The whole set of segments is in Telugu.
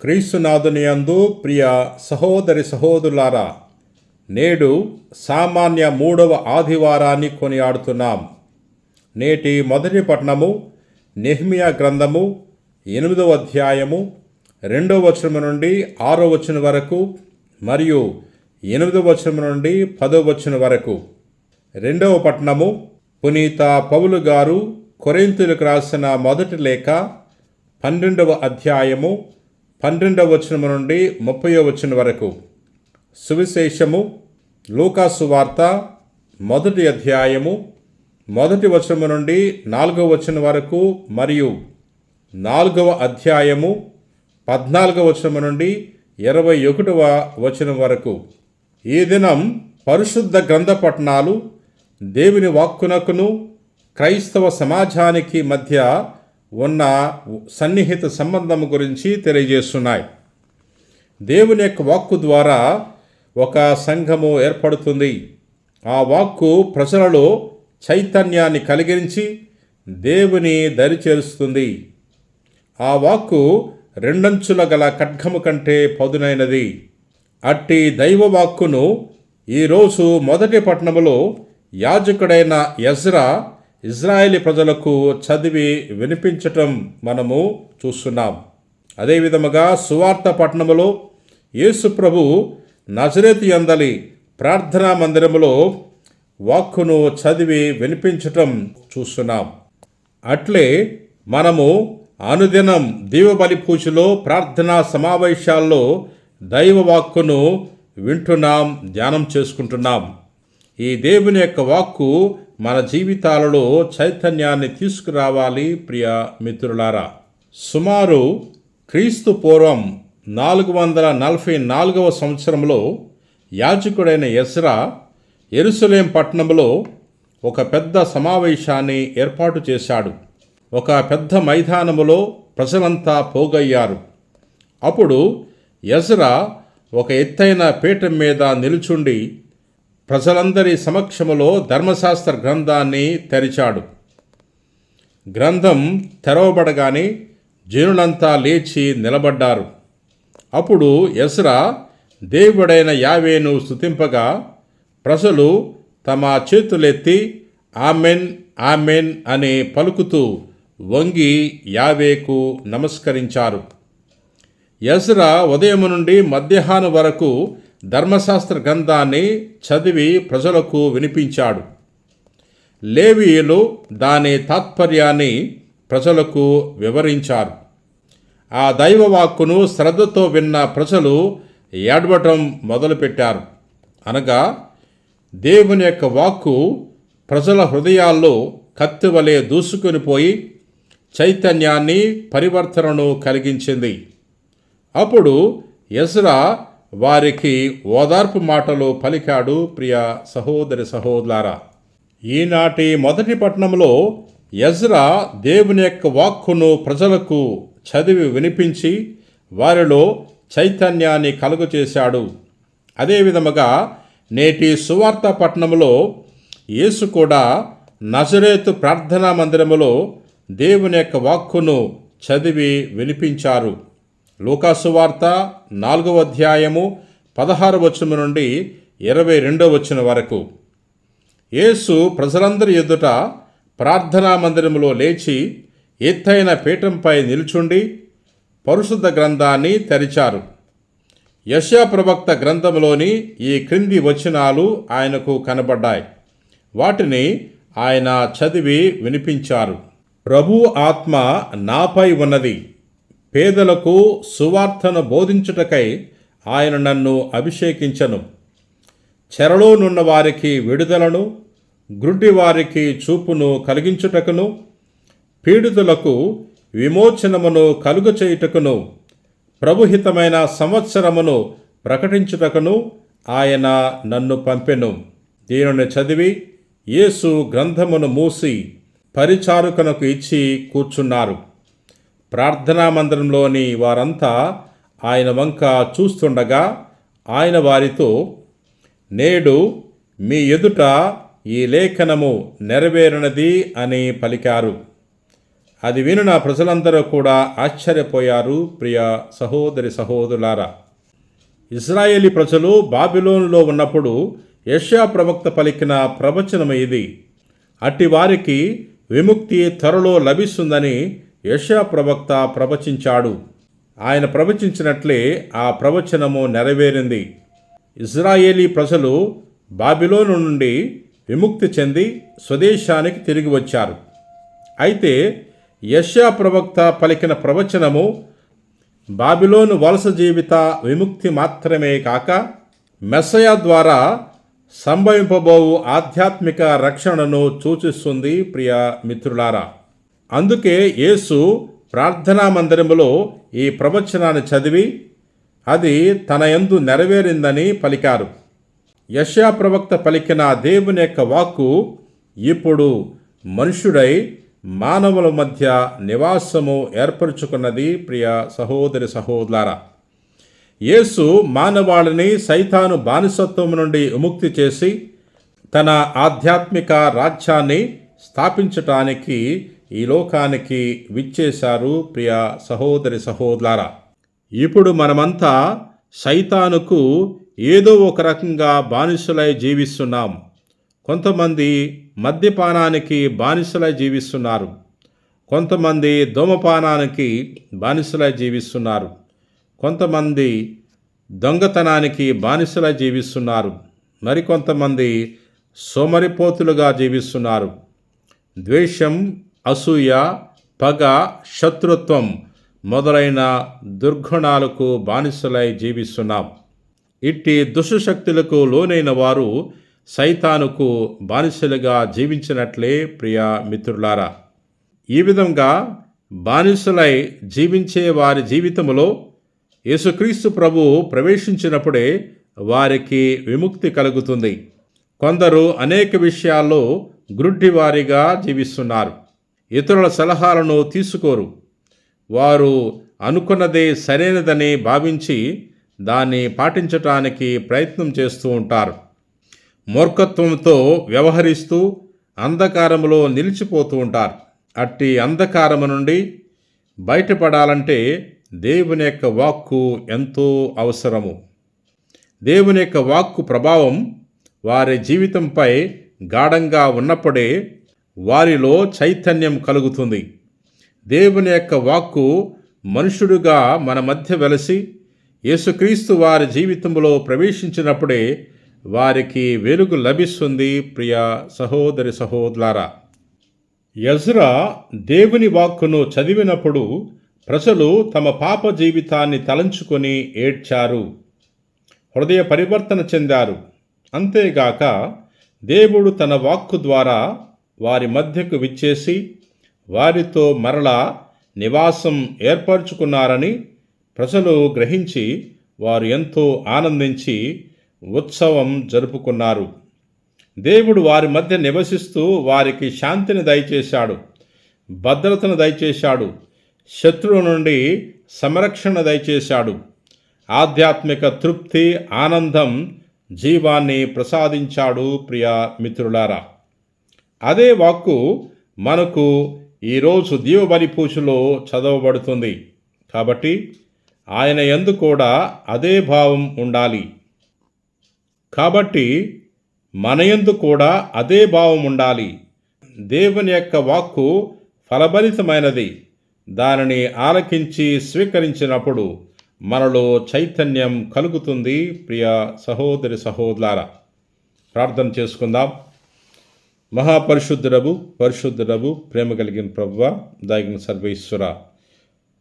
క్రీస్తునాథుని యందు ప్రియ సహోదరి సహోదరులారా నేడు సామాన్య మూడవ ఆదివారాన్ని కొనియాడుతున్నాం. నేటి మొదటి పట్టణము నెహ్మియా గ్రంథము ఎనిమిదవ అధ్యాయము రెండవ వచనం నుండి ఆరో వచనం వరకు మరియు ఎనిమిదవ వచనం నుండి పదో వచనం వరకు. రెండవ పట్టణము పునీత పౌలు గారు కొరింతులకు రాసిన మొదటి లేఖ పన్నెండవ అధ్యాయము పన్నెండవ వచనం నుండి ముప్పయో వచనం వరకు. సువిశేషము లూకాసు వార్త మొదటి అధ్యాయము మొదటి వచనము నుండి నాలుగవ వచనం వరకు మరియు నాలుగవ అధ్యాయము పద్నాలుగవ వచనము నుండి ఇరవై ఒకటవ వచనం వరకు. ఈ దినం పరిశుద్ధ గ్రంథ పట్టణాలు దేవుని వాక్కునకును క్రైస్తవ సమాజానికి మధ్య ఉన్న సన్నిహిత సంబంధం గురించి తెలియజేస్తున్నాయి. దేవుని యొక్క వాక్కు ద్వారా ఒక సంఘము ఏర్పడుతుంది. ఆ వాక్కు ప్రజలలో చైతన్యాన్ని కలిగించి దేవుని దరిచేరుస్తుంది ఆ వాక్కు రెండంచుల గల ఖడ్గము కంటే పదునైనది. అట్టి దైవ వాక్కును ఈరోజు మొదటి పట్టణములో యాజకుడైన యజ్రా ఇజ్రాయేలీ ప్రజలకు చదివి వినిపించటం మనము చూస్తున్నాం. అదేవిధముగా సువార్త పట్టణములో యేసు ప్రభు నజరేతు యందలి ప్రార్థనా మందిరములో వాక్కును చదివి వినిపించటం చూస్తున్నాం. అట్లే మనము అనుదినం దీపబలి పూజలో ప్రార్థనా సమావేశాల్లో దైవ వాక్కును వింటున్నాం ధ్యానం చేసుకుంటున్నాం. ఈ దేవుని యొక్క వాక్కు మన జీవితాలలో చైతన్యాన్ని తీసుకురావాలి ప్రియ మిత్రులారా. సుమారు క్రీస్తు పూర్వం నాలుగు వందల నలభై నాలుగవ సంవత్సరంలో యాజకుడైన ఎస్రా ఎరుసలేం పట్టణంలో ఒక పెద్ద సమావేశాన్ని ఏర్పాటు చేశాడు. ఒక పెద్ద మైదానములో ప్రజలంతా పోగయ్యారు. అప్పుడు ఎజ్రా ఒక ఎత్తైన పీఠం మీద నిలుచుండి ప్రజలందరి సమక్షములో ధర్మశాస్త్ర గ్రంథాన్ని తెరిచాడు. గ్రంథం తెరవబడగానే జనులంతా లేచి నిలబడ్డారు. అప్పుడు ఎస్రా దేవుడైన యావేను స్తుతింపగా ప్రజలు తమ చేతులెత్తి ఆమెన్ ఆమెన్ అని పలుకుతూ వంగి యావేకు నమస్కరించారు. యజ్రా ఉదయం నుండి మధ్యాహ్నం వరకు ధర్మశాస్త్ర గ్రంథాన్ని చదివి ప్రజలకు వినిపించాడు. లేవీయులు దాని తాత్పర్యాన్ని ప్రజలకు వివరించారు. ఆ దైవవాక్కును శ్రద్ధతో విన్న ప్రజలు ఏడవటం మొదలుపెట్టారు. అనగా దేవుని యొక్క వాక్కు ప్రజల హృదయాల్లో కత్తివలే దూసుకొని పోయి చైతన్యాన్ని పరివర్తనను కలిగించింది. అప్పుడు ఎస్రా వారికి ఓదార్పు మాటలు పలికాడు ప్రియ సహోదరి సహోదరా ఈనాటి మొదటి పట్టణంలో ఎజ్రా దేవుని యొక్క వాక్కును ప్రజలకు చదివి వినిపించి వారిలో చైతన్యాన్ని కలుగచేశాడు. అదేవిధముగా నేటి సువార్త పట్టణంలో యేసు కూడా నజరేతు ప్రార్థనా మందిరములో దేవుని యొక్క వాక్కును చదివి వినిపించారు. లూకాసువార్త నాలుగవ అధ్యాయము పదహారు వచనం నుండి ఇరవై రెండో వచనం వరకు. యేసు ప్రజలందరి ఎదుట ప్రార్థనా మందిరములో లేచి ఎత్తైన పీఠంపై నిల్చుండి పరిశుద్ధ గ్రంథాన్ని తెరిచారు. యశా ప్రవక్త గ్రంథంలోని ఈ క్రింది వచనాలు ఆయనకు కనబడ్డాయి. వాటిని ఆయన చదివి వినిపించారు. ప్రభు ఆత్మ నాపై ఉన్నది. పేదలకు సువార్తను బోధించుటకై ఆయన నన్ను అభిషేకించను. చెరలోనున్న వారికి విడుదలను గ్రుడ్డి వారికి చూపును కలిగించుటకును పీడితులకు విమోచనమును కలుగచేయుటకును ప్రభుహితమైన సంవత్సరమును ప్రకటించుటకును ఆయన నన్ను పంపెను. దీనిని చదివి యేసు గ్రంథమును మూసి పరిచారకునకు ఇచ్చి కూర్చున్నారు. ప్రార్థనా మందిరంలోని వారంతా ఆయన వంక చూస్తుండగా ఆయన వారితో నేడు మీ ఎదుట ఈ లేఖనము నెరవేరినది అని పలికారు. అది వినిన ప్రజలందరూ కూడా ఆశ్చర్యపోయారు. ప్రియ సహోదరి సహోదరులారా ఇజ్రాయేలీ ప్రజలు బాబిలోనులో ఉన్నప్పుడు యష్యా ప్రవక్త పలికిన ప్రవచనం ఇది. అట్టి వారికి విముక్తి త్వరలో లభిస్తుందని యెషయా ప్రవక్త ప్రవచించాడు. ఆయన ప్రవచించినట్లే ఆ ప్రవచనము నెరవేరింది. ఇజ్రాయేలీ ప్రజలు బాబిలోను నుండి విముక్తి చెంది స్వదేశానికి తిరిగి వచ్చారు. అయితే యెషయా ప్రవక్త పలికిన ప్రవచనము బాబిలోను వలస జీవిత విముక్తి మాత్రమే కాక మెస్సయ ద్వారా సంభవింపబోవు ఆధ్యాత్మిక రక్షణను సూచిస్తుంది ప్రియ మిత్రులారా. అందుకే యేసు ప్రార్థనా మందిరములో ఈ ప్రవచనాన్ని చదివి అది తన యందు నెరవేరిందని పలికారు. యశా ప్రవక్త పలికిన దేవుని యొక్క వాక్కు ఇప్పుడు మనుషుడై మానవుల మధ్య నివాసము ఏర్పరచుకున్నది ప్రియ సహోదరి సహోదరా యేసు మానవాళిని సైతాను బానిసత్వం నుండి విముక్తి చేసి తన ఆధ్యాత్మిక రాజ్యాన్ని స్థాపించటానికి ఈ లోకానికి విచ్చేశారు ప్రియ సహోదరి సహోదరా ఇప్పుడు మనమంతా సైతానుకు ఏదో ఒక రకంగా బానిసలై జీవిస్తున్నాం. కొంతమంది మద్యపానానికి బానిసలై జీవిస్తున్నారు. కొంతమంది దోమపానానికి బానిసలై జీవిస్తున్నారు. కొంతమంది దొంగతనానికి బానిసలై జీవిస్తున్నారు. మరికొంతమంది సోమరిపోతులుగా జీవిస్తున్నారు. ద్వేషం అసూయ పగ శత్రుత్వం మొదలైన దుర్గుణాలకు బానిసలై జీవిస్తున్నాం. ఇట్టి దుష్టశక్తులకు లోనైన వారు సైతానుకు బానిసలుగా జీవించినట్లే ప్రియ మిత్రులారా. ఈ విధంగా బానిసలై జీవించే వారి జీవితంలో యేసుక్రీస్తు ప్రభు ప్రవేశించినప్పుడే వారికి విముక్తి కలుగుతుంది. కొందరు అనేక విషయాల్లో గ్రుడ్డివారిగా జీవిస్తున్నారు. ఇతరుల సలహాలను తీసుకోరు. వారు అనుకున్నదే సరైనదని భావించి దాన్ని పాటించటానికి ప్రయత్నం చేస్తూ ఉంటారు. మూర్ఖత్వంతో వ్యవహరిస్తూ అంధకారములో నిలిచిపోతూ ఉంటారు. అట్టి అంధకారము నుండి బయటపడాలంటే దేవుని యొక్క వాక్కు ఎంతో అవసరము. దేవుని యొక్క వాక్కు ప్రభావం వారి జీవితంపై గాఢంగా ఉన్నప్పుడే వారిలో చైతన్యం కలుగుతుంది. దేవుని యొక్క వాక్కు మనుషుడుగా మన మధ్య వెలసి యేసుక్రీస్తు వారి జీవితంలో ప్రవేశించినప్పుడే వారికి వెలుగు లభిస్తుంది ప్రియ సహోదరి సహోదరులారా. యజ్రా దేవుని వాక్కును చదివినప్పుడు ప్రజలు తమ పాప జీవితాన్ని తలంచుకొని ఏడ్చారు. హృదయ పరివర్తన చెందారు. అంతేగాక దేవుడు తన వాక్కు ద్వారా వారి మధ్యకు విచ్చేసి వారితో మరలా నివాసం ఏర్పరచుకున్నారని ప్రజలు గ్రహించి వారు ఎంతో ఆనందించి ఉత్సవం జరుపుకున్నారు. దేవుడు వారి మధ్య నివసిస్తూ వారికి శాంతిని దయచేశాడు భద్రతను దయచేశాడు శత్రువు నుండి సంరక్షణ దయచేశాడు. ఆధ్యాత్మిక తృప్తి ఆనందం జీవాన్ని ప్రసాదించాడు ప్రియ మిత్రులారా. అదే వాక్కు మనకు ఈరోజు దీవబలి పూజలో చదవబడుతుంది. కాబట్టి ఆయన ఎందు కూడా అదే భావం ఉండాలి. కాబట్టి మన యందు కూడా అదే భావం ఉండాలి. దేవుని యొక్క వాక్కు ఫలభరితమైనది. దానిని ఆలకించి స్వీకరించినప్పుడు మనలో చైతన్యం కలుగుతుంది. ప్రియ సహోదరి సహోదరులారా ప్రార్థన చేసుకుందాం. మహాపరిశుద్ధుడవు పరిశుద్ధుడవు ప్రేమ కలిగిన ప్రభువ దాగిన సర్వేశ్వర.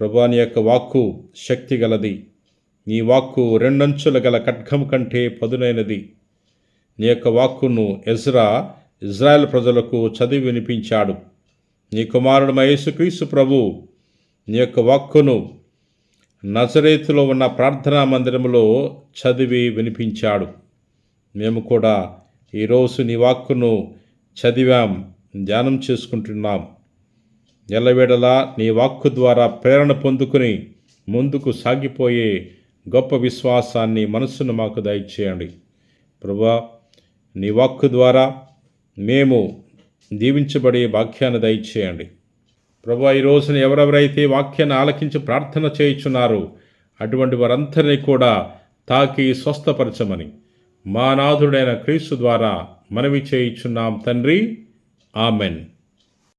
ప్రభు నీ యొక్క వాక్కు శక్తి గలది. నీ వాక్కు రెండంచుల గల ఖడ్గం కంటే పదునైనది. నీ యొక్క వాక్కును ఎజ్రా ఇజ్రాయెల్ ప్రజలకు చదివి వినిపించాడు. నీ కుమారుడు మయేసుక్రీస్తు ప్రభు నీ యొక్క వాక్కును నజరేతులో ఉన్న ప్రార్థనా మందిరంలో చదివి వినిపించాడు. మేము కూడా ఈరోజు నీ వాక్కును చదివాం ధ్యానం చేసుకుంటున్నాం. ఎల్లవేడలా నీ వాక్కు ద్వారా ప్రేరణ పొందుకుని ముందుకు సాగిపోయే గొప్ప విశ్వాసాన్ని మనస్సును మాకు దయచేయండి. ప్రభా నీ వాక్కు ద్వారా మేము దీవించబడే వాక్యాన్ని దయచేయండి. ప్రభా ఈ రోజున ఎవరెవరైతే వాక్యాన్ని ఆలకించి ప్రార్థన చేయుచున్నారో అటువంటి వారందరినీ కూడా తాకి స్వస్థపరచమని మా నాథుడైన క్రీస్తు ద్వారా మనవి చేయుచున్నాం తండ్రి. ఆమెన్.